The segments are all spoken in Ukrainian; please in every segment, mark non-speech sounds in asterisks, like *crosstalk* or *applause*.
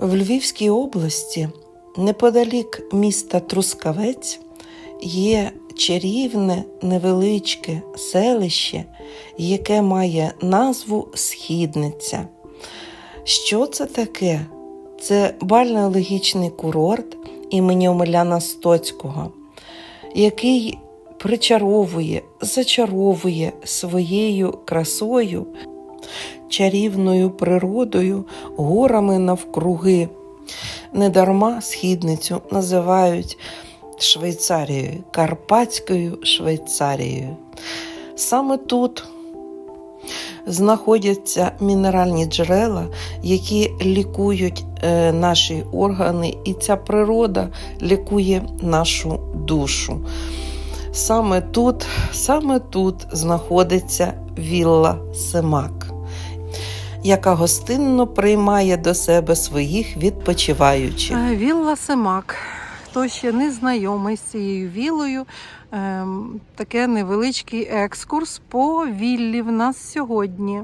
В Львівській області, неподалік міста Трускавець, є чарівне невеличке селище, яке має назву Східниця. Що це таке? Це бальнеологічний курорт імені Омеляна Стоцького, який причаровує, зачаровує своєю красою, чарівною природою, горами навкруги. Недарма східницю називають Швейцарією, Карпатською Швейцарією. Саме тут знаходяться мінеральні джерела, які лікують е, наші органи, і ця природа лікує нашу душу. Саме тут, саме тут знаходиться вілла Семак, яка гостинно приймає до себе своїх відпочиваючих. Е, Вілла Семак. Хто ще не знайомий з цією віллою, ем, таке невеличкий екскурс по віллі в нас сьогодні.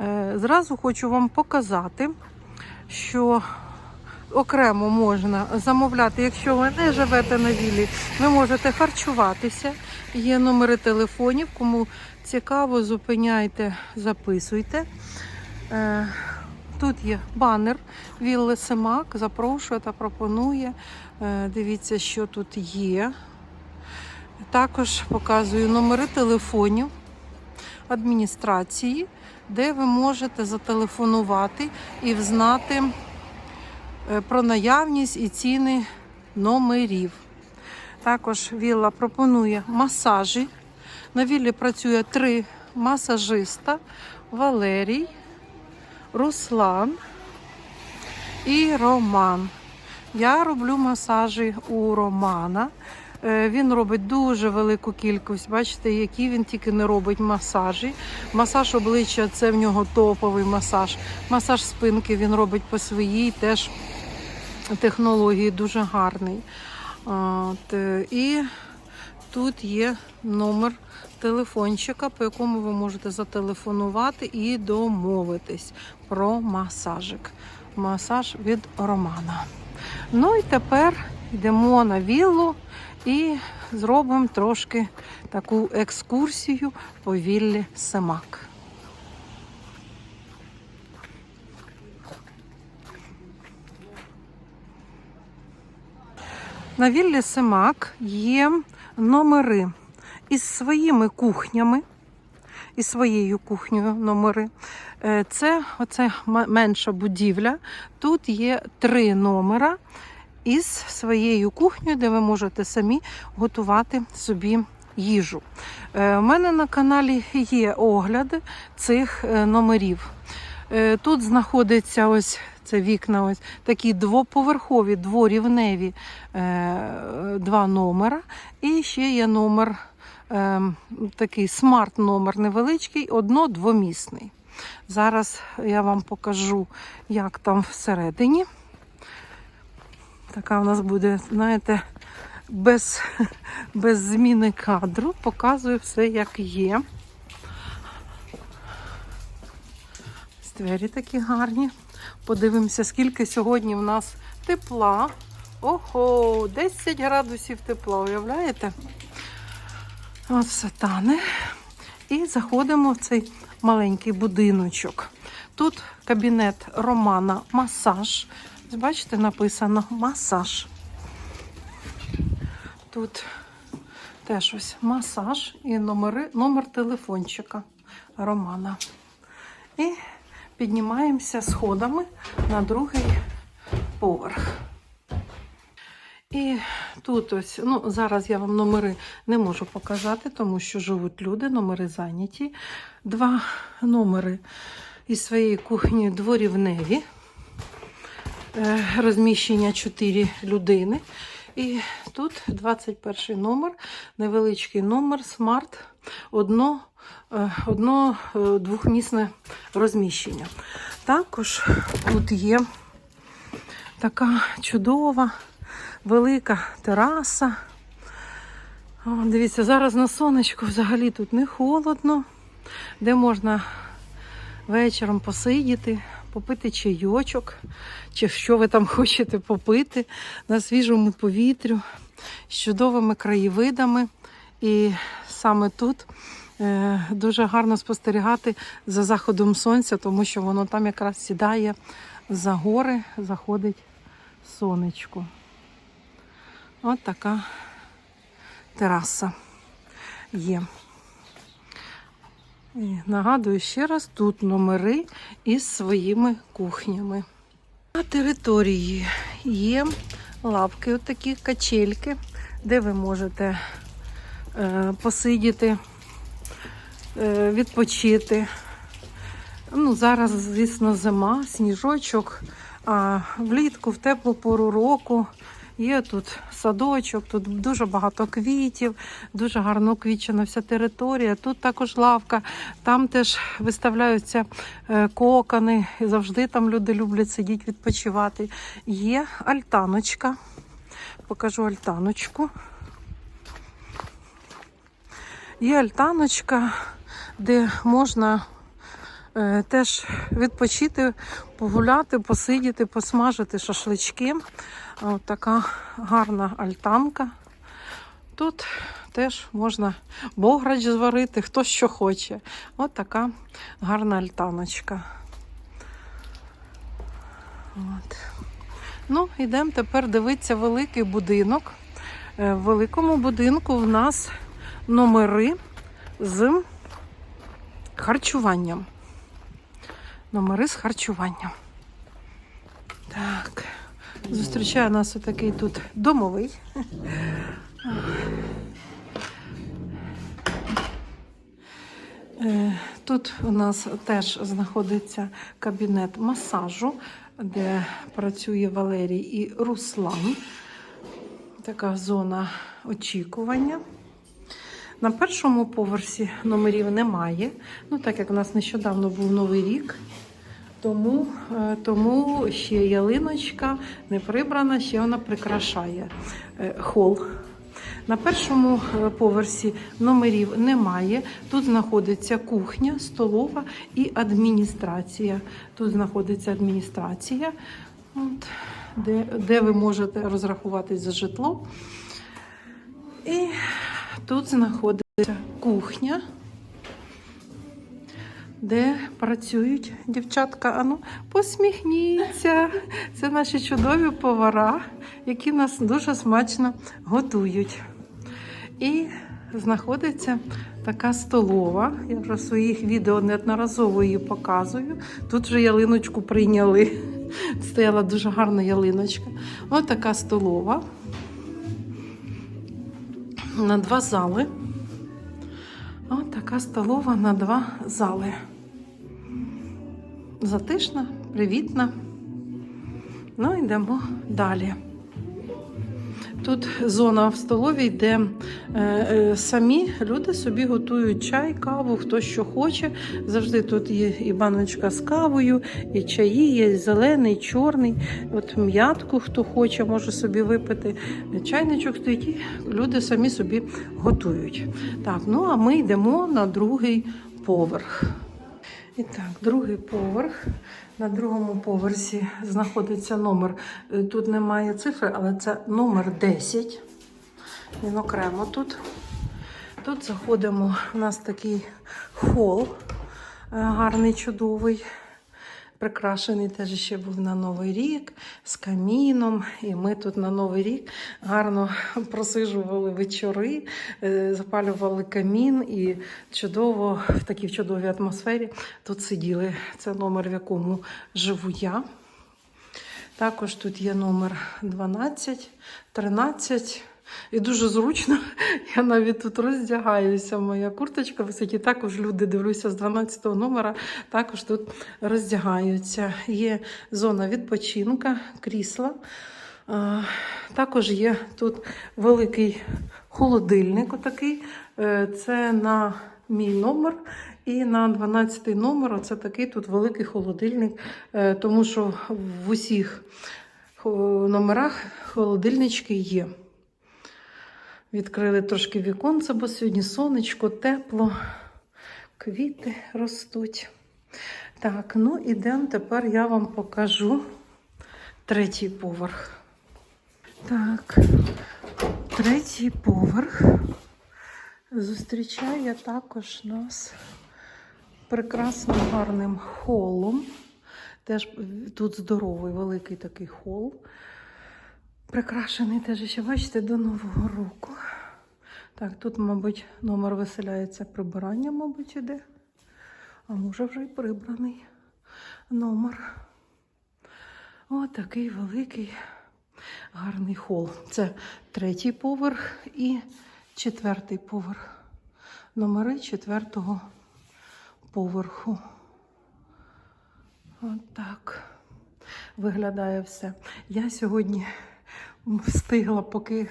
Е, Зразу хочу вам показати, що окремо можна замовляти, якщо ви не живете на віллі, ви можете харчуватися. Є номери телефонів. Кому цікаво, зупиняйте, записуйте. Е, Тут є банер Вілли Семак, запрошує та пропонує. Е, Дивіться, що тут є. Також показую номери телефонів адміністрації, де ви можете зателефонувати і взнати е, про наявність і ціни номерів. Також вілла пропонує масажі. На віллі працює три масажиста: Валерій, Руслан і Роман. Я роблю масажі у Романа. Е, Він робить дуже велику кількість. Бачите, які він тільки не робить масажі. Масаж обличчя це в нього топовий масаж. Масаж спинки він робить по своїй теж технології дуже гарний. От, е, і тут є номер телефончика, по якому ви можете зателефонувати і домовитись про масажик. Масаж від Романа. Ну і тепер йдемо на віллу і зробимо трошки таку екскурсію по віллі Семак. На віллі Семак є номери із своїми кухнями, із своєю кухнею номери. Е, Це оце менша будівля. Тут є три номера із своєю кухнею, де ви можете самі готувати собі їжу. Е, У мене на каналі є огляд цих е, номерів. Е, Тут знаходиться ось це вікна, ось такі двоповерхові, дворівневі е, два номера. І ще є номер, е, такий смарт-номер невеличкий, одно-двомісний. Зараз я вам покажу, як там всередині. Така у нас буде, знаєте, без, *laughs* без зміни кадру. Показую все, як є. Двері такі гарні. Подивимося, скільки сьогодні в нас тепла. Ого, 10 градусів тепла, уявляєте? От все тане. І заходимо в цей маленький будиночок. Тут кабінет Романа масаж. Бачите, написано масаж. Тут теж ось масаж і номери, номер телефончика Романа. І піднімаємося сходами на другий поверх. І тут ось, ну зараз я вам номери не можу показати, тому що живуть люди, номери зайняті. Два номери із своєї кухні дворівневі. Е, Розміщення 4 людини. І тут 21 номер, невеличкий номер, смарт, одно, одно е, двохмісне розміщення. Також тут є така чудова велика тераса. Дивіться, зараз на сонечку взагалі тут не холодно, де можна вечором посидіти, попити чайочок, чи що ви там *laughs* хочете попити на свіжому повітрю з чудовими краєвидами. І саме тут е, дуже гарно спостерігати за заходом сонця, тому що воно там якраз сідає за гори, заходить сонечко. От така тераса є. І нагадую ще раз, тут номери із своїми кухнями. На території є лавки, отакі качельки, де ви можете е, посидіти, е, відпочити. Ну, зараз, звісно, зима, сніжочок, а влітку, в теплу пору року. Є тут садочок, тут дуже багато квітів, дуже гарно уквічена вся територія. Тут також лавка, там теж виставляються е, кокони, і завжди там люди люблять сидіти, відпочивати. Є альтаночка. Покажу альтаночку. Є альтаночка, де можна е, теж відпочити, погуляти, посидіти, посмажити шашлички. От така гарна альтанка. Тут теж можна бограч зварити, хто що хоче. От така гарна альтаночка. От. Ну, йдемо тепер дивитися великий будинок. Е, В великому будинку в нас номери з харчуванням. Номери з харчуванням. Так. Зустрічає нас отакий тут домовий. Е, Тут у нас теж знаходиться кабінет масажу, де працює Валерій і Руслан. Така зона очікування. На першому поверсі номерів немає. Ну, так як у нас нещодавно був новий рік, тому, е, тому ще ялиночка не прибрана, ще вона прикрашає е, хол. На першому е, поверсі номерів немає. Тут знаходиться кухня, столова і адміністрація. Тут знаходиться адміністрація, от, де, де ви можете розрахуватись за житло. Тут знаходиться кухня, де працюють дівчатка. Ану, посміхніться. Це наші чудові повара, які нас дуже смачно готують. І знаходиться така столова. Я вже в своїх відео неодноразово її показую. Тут вже ялиночку прийняли. Стояла дуже гарна ялиночка. Ось така столова. На два зали. От така столова на два зали. Затишна, привітна. Ну, йдемо далі. Тут зона в столовій, де е, е, самі люди собі готують чай, каву, хто що хоче. Завжди тут є і баночка з кавою, і чаї, є зелений, і чорний. От м'ятку, хто хоче, може собі випити. Чайничок стоїть, і люди самі собі готують. Так, ну а ми йдемо на другий поверх. І так, другий поверх. На другому поверсі знаходиться номер. Е, Тут немає цифри, але це номер 10. Він окремо тут. Тут заходимо. У нас такий хол е, гарний, чудовий. Прикрашений теж ще був на Новий рік з каміном. І ми тут на Новий рік гарно просижували вечори, е, запалювали камін і чудово в такій чудовій атмосфері тут сиділи. Це номер, в якому живу я. Також тут є номер 12, 13. І дуже зручно. *laughs* Я навіть тут роздягаюся. Моя курточка висить. Також люди дивлюся з 12 номера. Також тут роздягаються. Є зона відпочинка, крісла. Також є тут великий холодильник. Отакий. Е, Це на мій номер. І на 12 номер це такий тут великий холодильник, е, тому що в усіх номерах холодильнички є. Відкрили трошки віконце, бо сьогодні сонечко, тепло, квіти ростуть. Так, ну ідемо. Тепер я вам покажу третій поверх. Так, третій поверх зустрічає також нас прекрасним гарним холом. Теж тут здоровий великий такий хол. Прикрашений теж ще, бачите, до Нового року. Так, тут, мабуть, номер виселяється прибирання, мабуть, іде. А може вже й прибраний номер. О, такий великий гарний хол. Це третій поверх і четвертий поверх. Номери четвертого поверху. От так виглядає все. Я сьогодні встигла, поки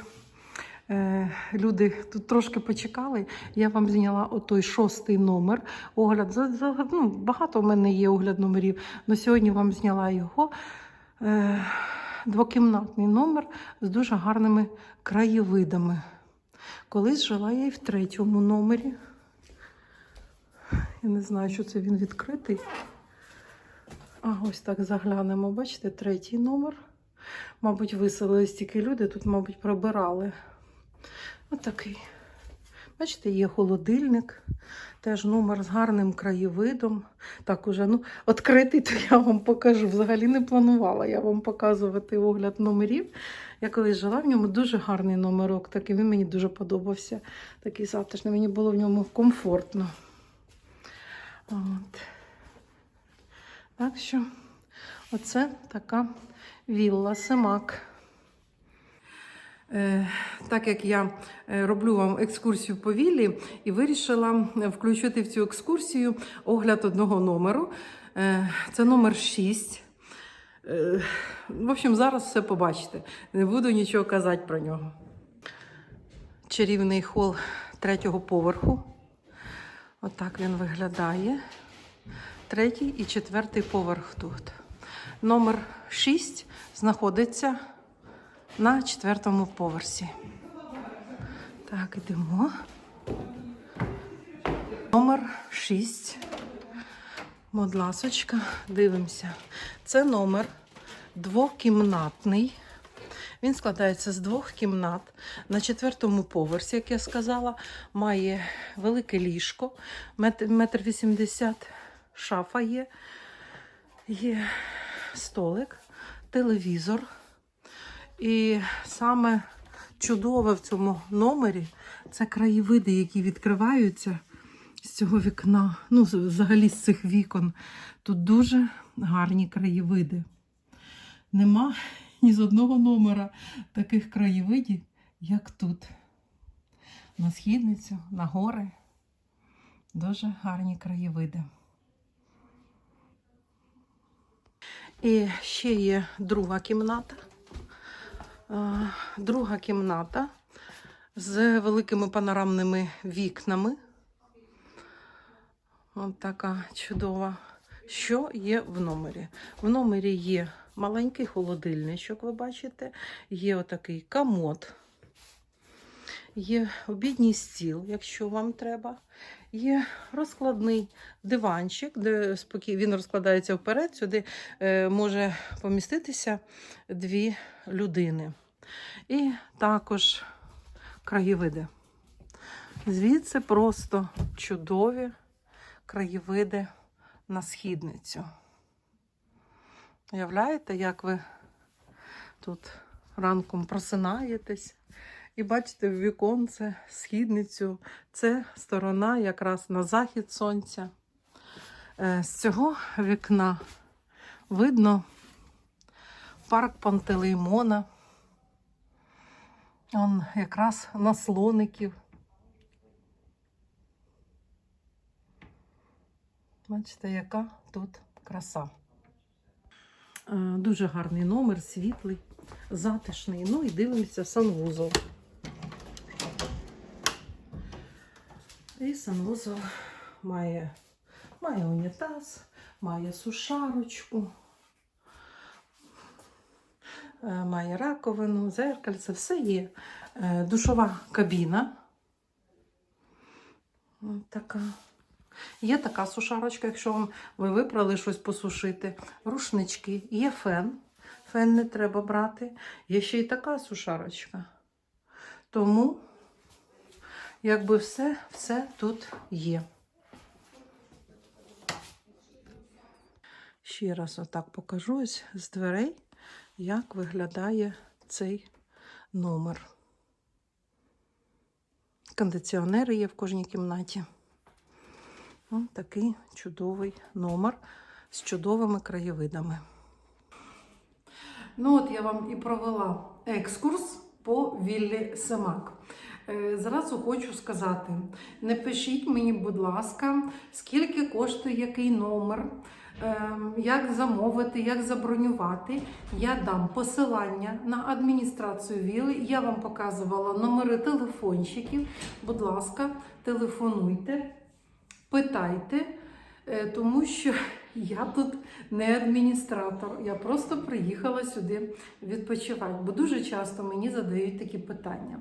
е, люди тут трошки почекали. Я вам зняла отой шостий номер. Огляд за, за, ну, багато в мене є огляд номерів, але сьогодні вам зняла його. Е, двокімнатний номер з дуже гарними краєвидами. Колись жила я і в третьому номері. Я не знаю, що це він відкритий. А ось так заглянемо. Бачите, третій номер. Мабуть, виселились тільки люди, тут, мабуть, прибирали. Отакий. Бачите, є холодильник, теж номер з гарним краєвидом. Так, уже ну, відкритий, то я вам покажу. Взагалі не планувала я вам показувати огляд номерів. Я колись жила в ньому дуже гарний номерок, такий він мені дуже подобався. Такий затишний, мені було в ньому комфортно. От. Так що, оце така вілла Семак. Е, так як я е, роблю вам екскурсію по віллі і вирішила е, включити в цю екскурсію огляд одного номеру. Це номер 6. Е, В общем, зараз все побачите. Не буду нічого казати про нього. Чарівний хол третього поверху. Отак він виглядає. Третій і четвертий поверх тут. Номер 6 знаходиться на четвертому поверсі. Так, йдемо. Номер 6. Будь ласочка, дивимося. Це номер двокімнатний. Він складається з двох кімнат. На четвертому поверсі, як я сказала, має велике ліжко, метр вісімдесят шафа є, є столик, телевізор. І саме чудове в цьому номері це краєвиди, які відкриваються з цього вікна. Ну, взагалі з цих вікон. Тут дуже гарні краєвиди. Нема ні з одного номера таких краєвидів, як тут. На східницю, на гори. Дуже гарні краєвиди. І ще є друга кімната. Е, Друга кімната з великими панорамними вікнами. От така чудова. Що є в номері? В номері є маленький холодильничок, ви бачите, є отакий комод, є обідній стіл, якщо вам треба. Є розкладний диванчик, де спокій... він розкладається вперед. Сюди е, може поміститися дві людини. І також краєвиди. Звідси просто чудові краєвиди на східницю. Уявляєте, як ви тут ранком просинаєтесь і бачите в віконце східницю. Це сторона якраз на захід сонця. Е, З цього вікна видно парк Пантелеймона. Он якраз на слоників. Бачите, яка тут краса. Е, Дуже гарний номер, світлий, затишний. Ну і дивимося санвузол. І санвузол має, має унітаз, має сушарочку, е, має раковину, зеркальце, все є. Е, Душова кабіна. Така. Є така сушарочка, якщо вам ви випрали щось посушити. Рушнички, є фен. Фен не треба брати. Є ще й така сушарочка. Тому, якби все, все тут є. Ще раз отак покажу ось з дверей, як виглядає цей номер. Кондиціонери є в кожній кімнаті. Ось такий чудовий номер з чудовими краєвидами. Ну, от я вам і провела екскурс по віллі Семак. Е, Зразу хочу сказати: не пишіть мені, будь ласка, скільки коштує який номер, е, як замовити, як забронювати. Я дам посилання на адміністрацію віли. Я вам показувала номери телефончиків. Будь ласка, телефонуйте, питайте, е, тому що *laughs* я тут не адміністратор. Я просто приїхала сюди відпочивати, бо дуже часто мені задають такі питання.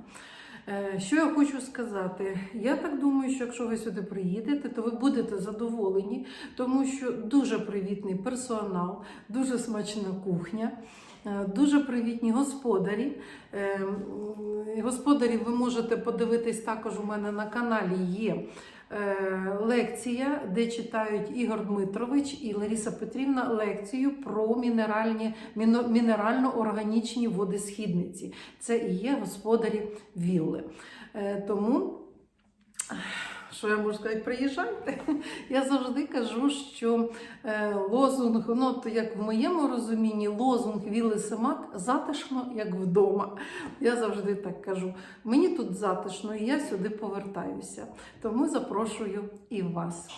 Е, Що я хочу сказати? Я так думаю, що якщо ви сюди приїдете, то ви будете задоволені, тому що дуже привітний персонал, дуже смачна кухня. е, Дуже привітні господарі. Е, Господарів ви можете подивитись також у мене на каналі є лекція, де читають Ігор Дмитрович і Лариса Петрівна лекцію про мінеральні, мінерально-органічні водосхідниці. Це і є господарі вілли. Е, Тому. Що я можу сказати, приїжджайте. *laughs* Я завжди кажу, що е, лозунг, ну то як в моєму розумінні, лозунг Вілли Семак затишно, як вдома. Я завжди так кажу. Мені тут затишно, і я сюди повертаюся. Тому запрошую і вас.